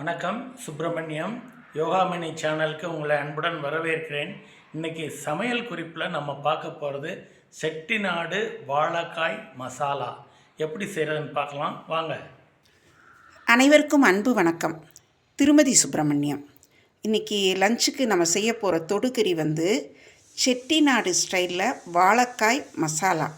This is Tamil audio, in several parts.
வணக்கம் சுப்பிரமணியம். யோகாமணி சேனலுக்கு உங்களை அன்புடன் வரவேற்கிறேன். இன்றைக்கி சமையல் குறிப்பில் நம்ம பார்க்க போகிறது செட்டிநாடு வாழைக்காய் மசாலா. எப்படி செய்கிறதுன்னு பார்க்கலாம். வாங்க. அனைவருக்கும் அன்பு வணக்கம். திருமதி சுப்பிரமணியம் இன்றைக்கி லஞ்சுக்கு நம்ம செய்ய போகிற தொடுகறி வந்து செட்டிநாடு ஸ்டைலில் வாழைக்காய் மசாலா.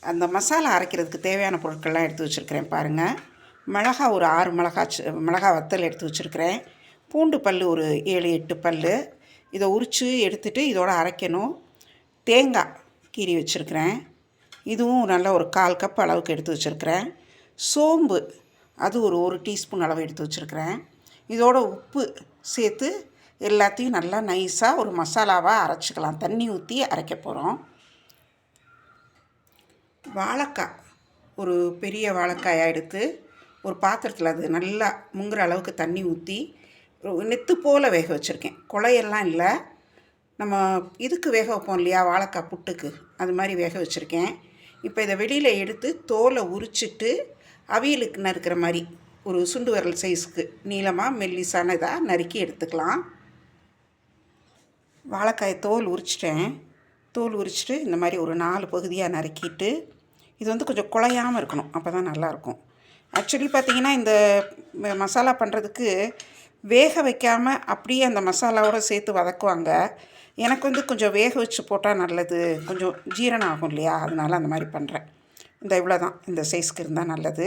அந்த மசாலா அரைக்கிறதுக்கு தேவையான பொருட்கள்லாம் எடுத்து வச்சுருக்கிறேன் பாருங்கள் மிளகா ஒரு ஆறு மிளகா மிளகா வத்தல் எடுத்து வச்சுருக்கிறேன். பூண்டு பல் ஒரு ஏழு எட்டு பல் இதை உரித்து எடுத்துட்டு இதோட அரைக்கணும். தேங்காய் கீறி வச்சுருக்கிறேன். இதுவும் நல்ல ஒரு கால் கப் அளவுக்கு எடுத்து வச்சுருக்கிறேன். சோம்பு அது ஒரு ஒரு டீஸ்பூன் அளவு எடுத்து வச்சுருக்கிறேன். இதோட உப்பு சேர்த்து எல்லாத்தையும் நல்லா நைஸாக ஒரு மசாலாவாக அரைச்சிக்கலாம். தண்ணி ஊற்றி அரைக்க போகிறோம் வாழைக்காய் ஒரு பெரிய வாழைக்காயாக எடுத்து ஒரு பாத்திரத்தில் அது நல்லா முங்குற அளவுக்கு தண்ணி ஊற்றி நெத்து போல் வேக வச்சுருக்கேன். குழையெல்லாம் இல்லை. நம்ம இதுக்கு வேக வைப்போம் இல்லையா? வாழைக்காய் புட்டுக்கு. அது மாதிரி வேக வச்சுருக்கேன். இப்போ இதை வெளியில் எடுத்து தோலை உரிச்சிட்டு அவியலுக்கு நறுக்கிற மாதிரி ஒரு சுண்டு விரல் சைஸ்க்கு நீளமாக மெல்லிசான இதாக நறுக்கி எடுத்துக்கலாம். வாழைக்காயை தோல் உரிச்சிட்டேன். தோல் உரிச்சிட்டு இந்த மாதிரி ஒரு நாலு பகுதியாக நறுக்கிட்டு இது வந்து கொஞ்சம் குழையாமல் இருக்கணும். அப்போ தான் நல்லாயிருக்கும் ஆக்சுவலி பார்த்தீங்கன்னா இந்த மசாலா பண்ணுறதுக்கு வேக வைக்காமல் அப்படியே அந்த மசாலாவோடு சேர்த்து வதக்குவாங்க. எனக்கு வந்து கொஞ்சம் வேக வச்சு போட்டால் நல்லது. கொஞ்சம் ஜீரணம் ஆகும் இல்லையா? அதனால் அந்த மாதிரி பண்ணுறேன் இந்த இவ்வளோ தான் இந்த சைஸ்க்கு இருந்தால் நல்லது.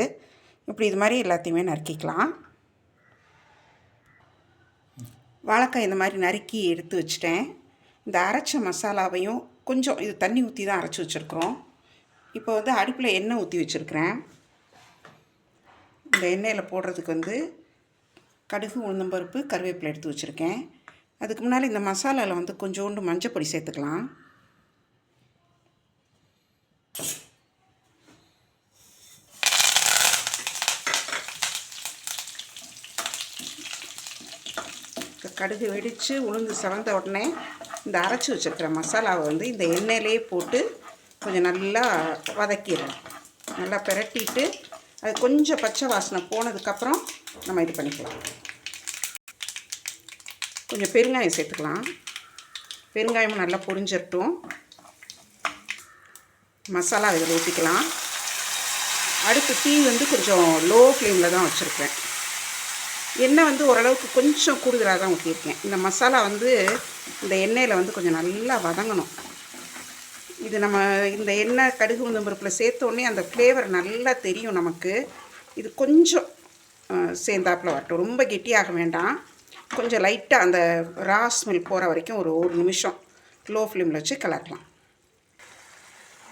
இப்படி இது மாதிரி எல்லாத்தையுமே நறுக்கிக்கலாம். வாழைக்காய் இந்த மாதிரி நறுக்கி எடுத்து வச்சிட்டேன். இந்த அரைச்ச மசாலாவையும் கொஞ்சம் இது தண்ணி ஊற்றி தான் அரைச்சி வச்சுருக்குறோம். இப்போ வந்து அடுப்பில் எண்ணெய் ஊற்றி வச்சுருக்கிறேன். இந்த எண்ணெயில் போடுறதுக்கு வந்து கடுகு உளுந்தம்பருப்பு கருவேப்பிலை எடுத்து வச்சுருக்கேன். அதுக்கு முன்னால் இந்த மசாலாவில் வந்து கொஞ்சோண்டு மஞ்சப்பொடி சேர்த்துக்கலாம். கடுகு வெடித்து உளுந்து செவந்த உடனே இந்த அரைச்சி வச்சுருக்கிற மசாலாவை வந்து இந்த எண்ணெயிலே போட்டு கொஞ்சம் நல்லா வதக்கிடுறேன் நல்லா பிரட்டிட்டு அது கொஞ்சம் பச்சை வாசனை போனதுக்கப்புறம் நம்ம இது பண்ணிக்கலாம். கொஞ்சம் பெருங்காயம் சேர்த்துக்கலாம். பெருங்காயமும் நல்லா பொரிஞ்சிடட்டும் மசாலா இதில் ஊற்றிக்கலாம் அடுத்து தீ வந்து கொஞ்சம் லோ ஃப்ளேமில் தான் வச்சுருக்கேன் எண்ணெய் வந்து ஓரளவுக்கு கொஞ்சம் கூடுதலாக தான் ஊற்றியிருக்கேன் இந்த மசாலா வந்து இந்த எண்ணெயில் வந்து கொஞ்சம் நல்லா வதங்கணும். இது நம்ம இந்த எண்ணெய் கடுகு உளுந்தம் பருப்பில் சேர்த்தோடனே அந்த ஃப்ளேவர் நல்லா தெரியும் நமக்கு. இது கொஞ்சம் சேர்ந்தாப்பில் வரட்டும். ரொம்ப கெட்டியாக வேண்டாம். கொஞ்சம் லைட்டாக அந்த ரா ஸ்மெல் போகிற வரைக்கும் ஒரு ஒரு நிமிஷம் லோ ஃப்ளேமில் வச்சு கலக்கலாம்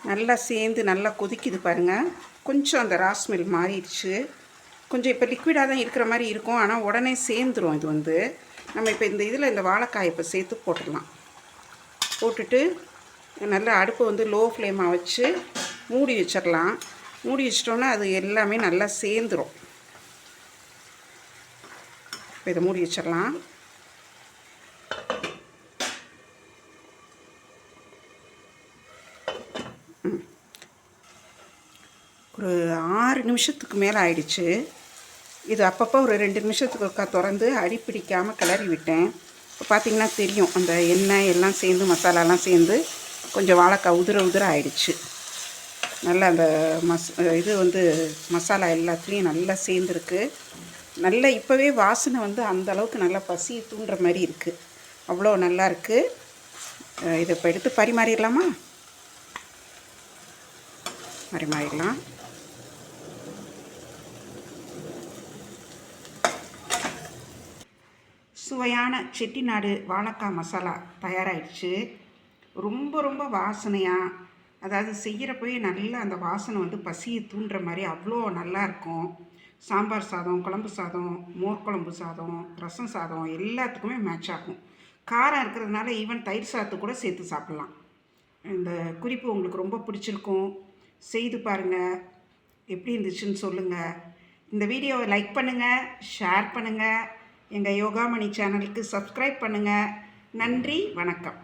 நல்லா சேர்ந்து நல்லா கொதிக்குது பாருங்கள் கொஞ்சம் அந்த ரா ஸ்மெல் மாறிடுச்சு. கொஞ்சம் இப்போ லிக்விடாக தான் இருக்கிற மாதிரி இருக்கும். ஆனால் உடனே சேர்ந்துடும் இது வந்து. நம்ம இப்போ இந்த இதில் இந்த வாழைக்காய் இப்போ சேர்த்து போட்டுடலாம் போட்டுட்டு நல்லா அடுப்பு வந்து லோ ஃப்ளேமாக வச்சு மூடி வச்சிடலாம். மூடி வச்சிட்டோன்னா அது எல்லாமே நல்லா சேர்ந்துடும் இப்போ இதை மூடி வச்சிடலாம். ஒரு ஆறு நிமிஷத்துக்கு மேலே ஆயிடுச்சு. இது அப்பப்போ ஒரு ரெண்டு நிமிஷத்துக்கு ஒருக்கா திறந்து அடி பிடிக்காமல் கிளறி விட்டேன். இப்போ பார்த்திங்கன்னா தெரியும் அந்த எண்ணெய் எல்லாம் சேர்ந்து மசாலாலாம் சேர்ந்து கொஞ்சம் வாழைக்காய் உதிர உதிர ஆயிடுச்சு. நல்லா அந்த மஸ் இது வந்து மசாலா எல்லாத்துலேயும் நல்லா சேர்ந்துருக்கு. நல்லா இப்போவே வாசனை வந்து அந்த அளவுக்கு நல்லா பசி தூண்டுற மாதிரி இருக்குது அவ்வளோ நல்லா இருக்குது இதை இப்போ எடுத்து பரிமாறிடலாமா? பரிமாறிடலாம். சுவையான செட்டிநாடு வாழைக்காய் மசாலா தயாராகிடுச்சு ரொம்ப ரொம்ப வாசனையாக அதாவது செய்கிறப்பவே நல்லா அந்த வாசனை வந்து பசியை தூண்டுற மாதிரி அவ்வளோ நல்லாயிருக்கும் சாம்பார் சாதம் குழம்பு சாதம் மோர் குழம்பு சாதம் ரசம் சாதம் எல்லாத்துக்குமே மேட்ச் ஆகும். காரம் இருக்கிறதுனால ஈவன் தயிர் சாதத்து கூட சேர்த்து சாப்பிட்லாம். இந்த குறிப்பு உங்களுக்கு ரொம்ப பிடிச்சிருக்கும். செய்து பாருங்கள் எப்படி இருந்துச்சுன்னு சொல்லுங்கள் இந்த வீடியோவை லைக் பண்ணுங்கள் ஷேர் பண்ணுங்கள் எங்கள் யோகாமணி சேனலுக்கு சப்ஸ்கிரைப் பண்ணுங்கள் நன்றி வணக்கம்.